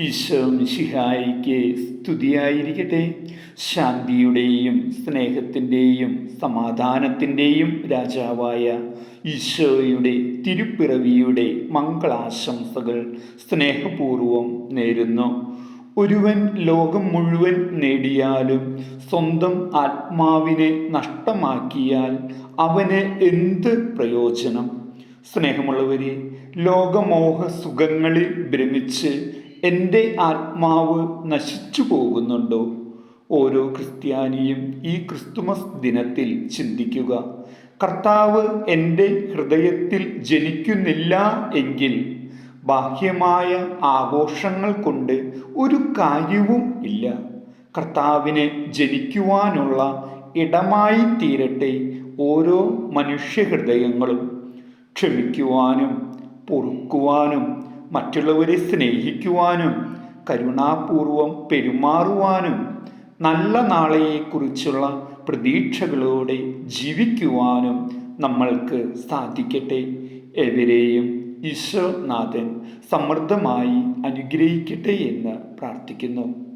ഈശോ ശിഹായിക്ക് സ്തുതിയായിരിക്കട്ടെ. ശാന്തിയുടെയും സ്നേഹത്തിന്റെയും സമാധാനത്തിന്റെയും രാജാവായ ഈശോയുടെ തിരുപ്പിറവിയുടെ മംഗളാശംസകൾ സ്നേഹപൂർവം നേരുന്നു. ഒരുവൻ ലോകം മുഴുവൻ നേടിയാലും സ്വന്തം ആത്മാവിനെ നഷ്ടമാക്കിയാൽ അവന് എന്ത് പ്രയോജനം? സ്നേഹമുള്ളവരെ ലോകമോഹ സുഖങ്ങളിൽ ഭ്രമിച്ച് എന്റെ ആത്മാവ് നശിച്ചു പോകുന്നുണ്ടോ? ഓരോ ക്രിസ്ത്യാനിയും ഈ ക്രിസ്തുമസ് ദിനത്തിൽ ചിന്തിക്കുക. കർത്താവ് എന്റെ ഹൃദയത്തിൽ ജനിക്കുന്നില്ല എങ്കിൽ ബാഹ്യമായ ആഘോഷങ്ങൾ കൊണ്ട് ഒരു കാര്യവും ഇല്ല. കർത്താവിനെ ജനിക്കുവാനുള്ള ഇടമായി തീരട്ടെ ഓരോ മനുഷ്യഹൃദയങ്ങളും. ക്ഷമിക്കുവാനും പൊറുക്കുവാനും മറ്റുള്ളവരെ സ്നേഹിക്കുവാനും കരുണാപൂർവം പെരുമാറുവാനും നല്ല നാളെയെക്കുറിച്ചുള്ള പ്രതീക്ഷകളോടെ ജീവിക്കുവാനും നമ്മൾക്ക് സാധിക്കട്ടെ. എവരെയും ഈശോനാഥൻ സമൃദ്ധമായി അനുഗ്രഹിക്കട്ടെ എന്ന് പ്രാർത്ഥിക്കുന്നു.